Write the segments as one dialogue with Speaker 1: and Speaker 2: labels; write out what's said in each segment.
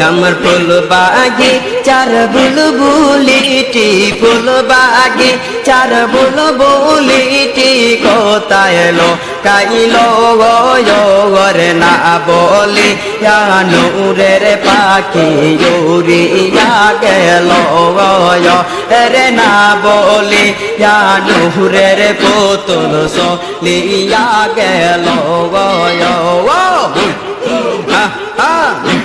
Speaker 1: আমার ফুল বাগে, চার বুল বুলিটি ফুল বাগে, চার বুল বুলিটি কোথায় এলো? কাইলো গরে না বলি নূরের পাখি উড়িয়া গেল রে না বলি নূরের পুতুল সলিয়া গেল হা হা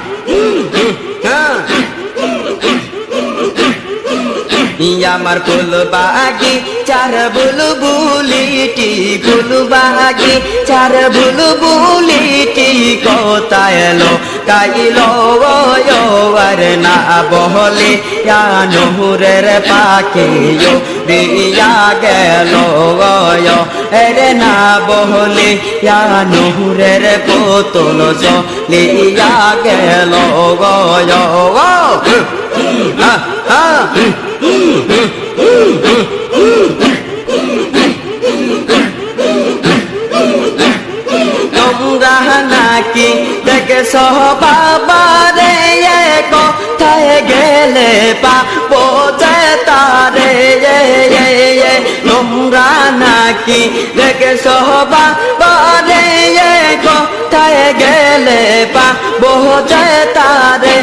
Speaker 1: আমার ফুল বাগি, চার বুল বুলিটি ফুল বাগি, চার বুল বুলিটি কোথায় এলো, কাইলো আর না বহলে নহরের পাখি রিয়া গেল এরে না বহলে নহরের পোতল লিয়া গেল গয়। তোমরা নাকি দেখে সহ নাকি দেখে সহ বাবারে কোথায় গেলে পাবো যে তারে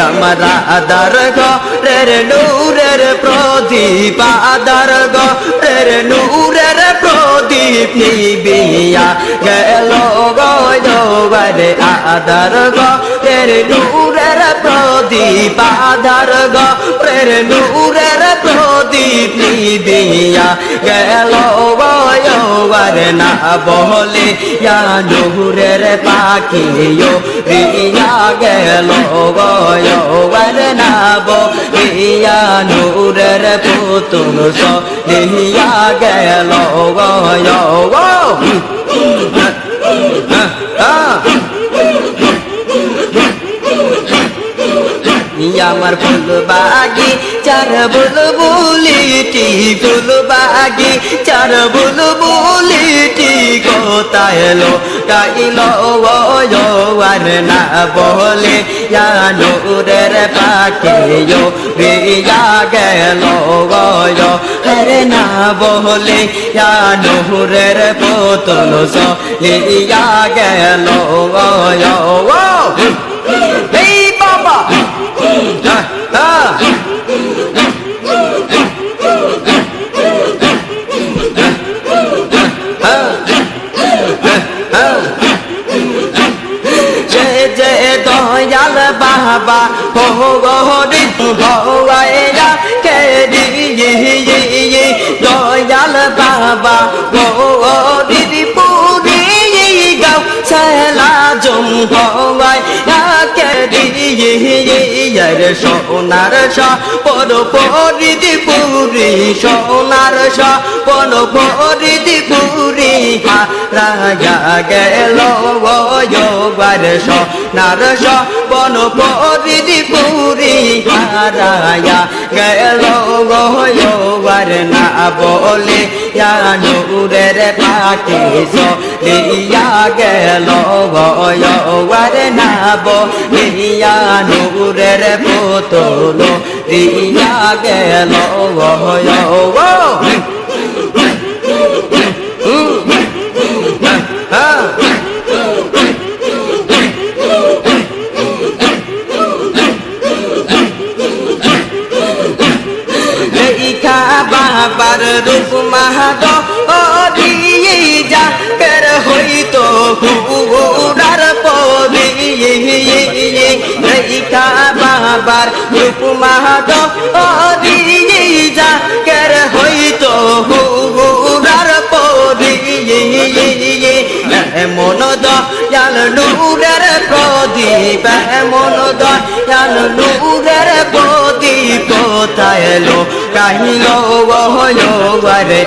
Speaker 1: আমার আদার ঘরের নূরের প্রদীপ, আদার ঘরের নূরের প্রদীপ নিবিয়া গেল গরে আদার ঘরের নূরের প্রদীপ আদার ঘরের নূরের প্রদীপ নিবিয়া গেল গরে না বহলে, ইয়া নূরের পাখি রিয়া গেল গরে না বলিয়া নূরের পুতুল সলিয়া গেল গয় আমার ফুল বাগি চার বুল বুলিটি ফুল বাগি চার বুল বুলিটি কোথায় এলো কাইলো আর না বলে? নূরের পাখি রিয়া গেল গয় হরে না বলে? নূরের পোতল লিয়া গেল গয় যে যে দয়াল বাবা হো গরি ভয়া কে দয়াল বাবা গরি পুরি গাও সেলা জম হওয়ায় কে দিয়ার সোনার সোনার পরিদি পুরি সোনার পর পরিদি রাজা গেল বার সোনার বন পরিদি পুরি হারায়া গেল বার না বলে নূরের পাটি লিয়া গেল গয়ার না বলিয়া নূরের পুতুল রিয়া গেল গয় বাবার রূপ মাহাদ দিয়ে যা বের হইতো হুড়ার পরি এমন দয়াল নূরের প্রদীপ এমন দয়াল নূরের প্রদীপ এলো কাহিল গহরে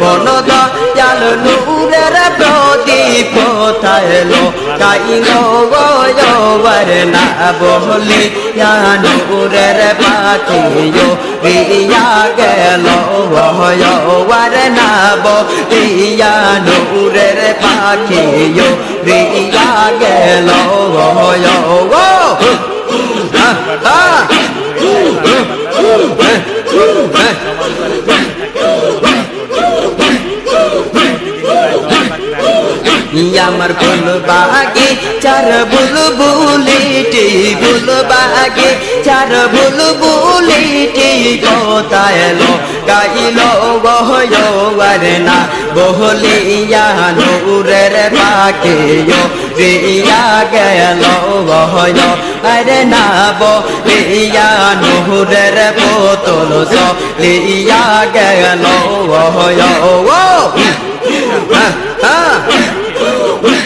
Speaker 1: মন দয়াল নূরের প্রদীপ কোথায় লো কাহিল গহরে না বহলি নূরের পাখিও রিয়া গেল গহর না বলিয়া নূরের পাখিও রিয়া গেল গো আমার ফুল বাগে চার বুল বুলিটি বুল বাগে, চার বুল বুলিটি কোথায় গাইল গহর না, বহলিয়া নূরের পাকে রিয়া গেল গহয় আরে না বলিয়া নুহুরের বোতল লিয়া গেল গহয় ও! হ্যাঁ হ্যাঁ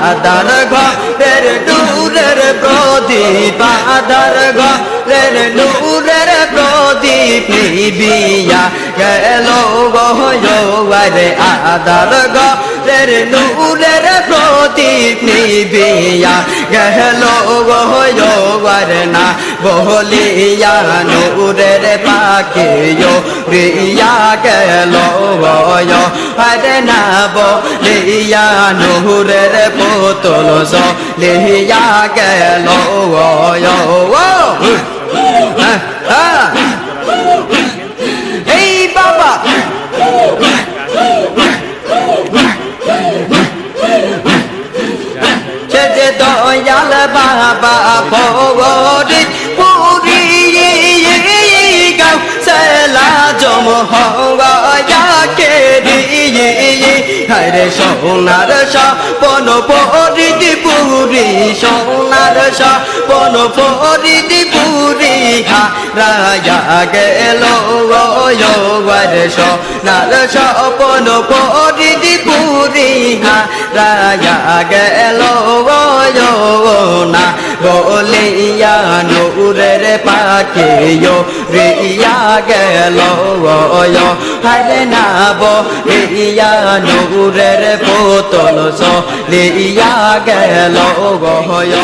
Speaker 1: আমার দাদার ঘরের নূরের প্রদীপ আদার ঘরের নূরের প্রদীপ। নিবিয়া গেল গহরে আদার ঘরের নূরের প্রদীপ নিবিয়া গেল গহরে না বহলিয়া নূরের পাখি রিয়া গেল গয় হরে না বলিয়া নূরের পোতল লিয়া গেল গয় এই হরে সোনার সপন পরিদি পুরি সোনার সপন পরিদি পুরি হা রাজা গেল গরে সোনার সপন পরিদি পুরি হা রাজা গেল না বলিয়া নূরের পাখি রিয়া গেল হরে নাব রিয়া নূরের পোতল সিয়া গেল গহয়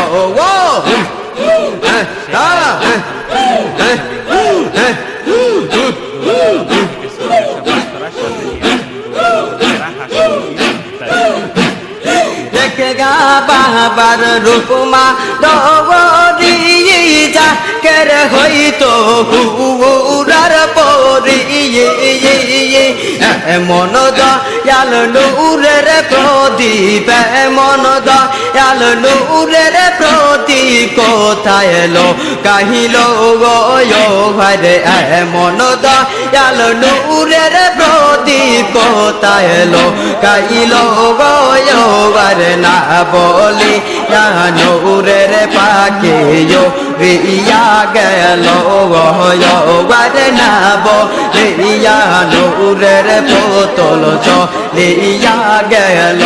Speaker 1: বাবার রূপমা দৌড়ি যা কের হইতো হুরার পরি মন দয়াল নূরের প্রদীপ মন দয়াল নূরের প্রদীপ, কোথায় এলো কাহিল গরে মন দয়াল নূরের প্রদীপ কোথায় এলো কাহিল গর না বলি নূরের পাখি রিয়া গেল গর না বলিয়া নূরের পোতল লিয়া গেল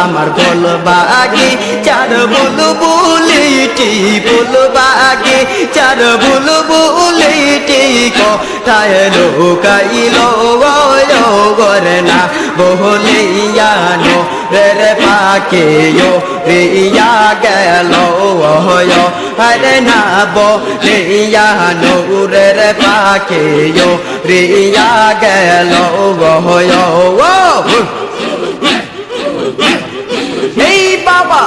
Speaker 1: আমার বল বাগি চার বুল বুলিটি বুল বাগি চার বুল বুলিটি কোথায় লুকাইল গরে না বহলিয়া নো রে পাকে রিয়া গেল হরে না বলিয়া নূরের পাকে রিয়া গেল এই বাবা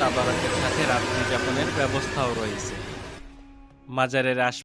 Speaker 2: সাথে রাত্রি যাপনের ব্যবস্থাও রয়েছে। মাজারের আশ